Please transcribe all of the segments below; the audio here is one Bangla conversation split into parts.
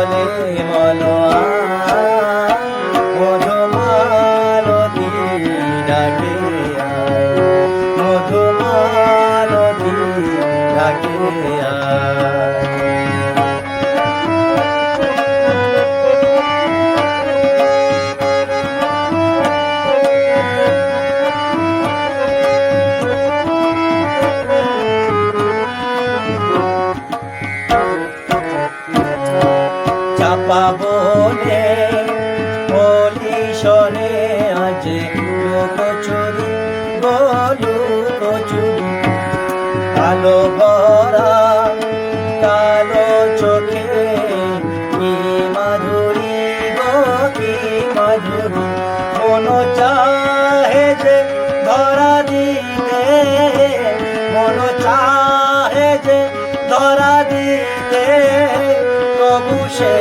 Himalaya, Himalaya. চাপা বলে সরে আজ কচুরি বলু কচুরি কালো ভরা, কালো চোখে, কি মাধুরি গো, কি মাধুরী। কোন চাহে যে ধরা দিতে কোন চাহে যে ধরা দিতে, প্রভু সে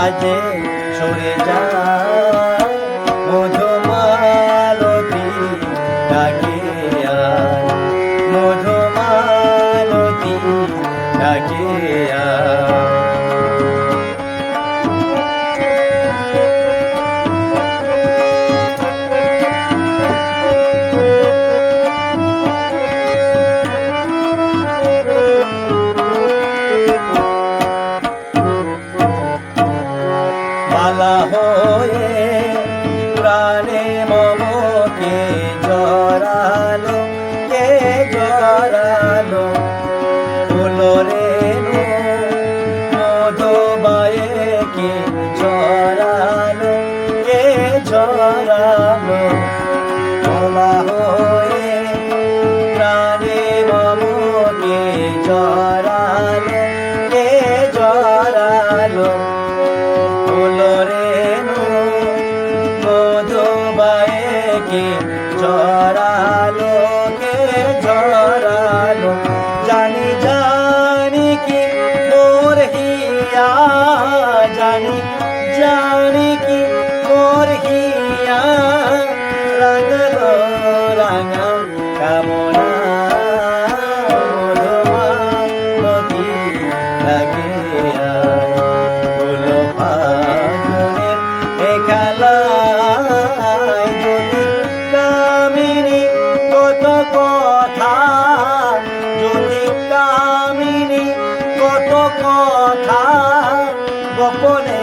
লাজে সরে যায়। মধুমালতি ডাকে আয়। মধুমালতী ডাকে হয়ে প্রাণে মমকে জড়ালো কে জড়ালো? ফুলরে মধুবায়ে কে হিয়া জানি জানি কি মোর হিয়া রাঙা খেলায় যদি কামিনী কথা। যদি কামিনী, কত কথা। গোপনে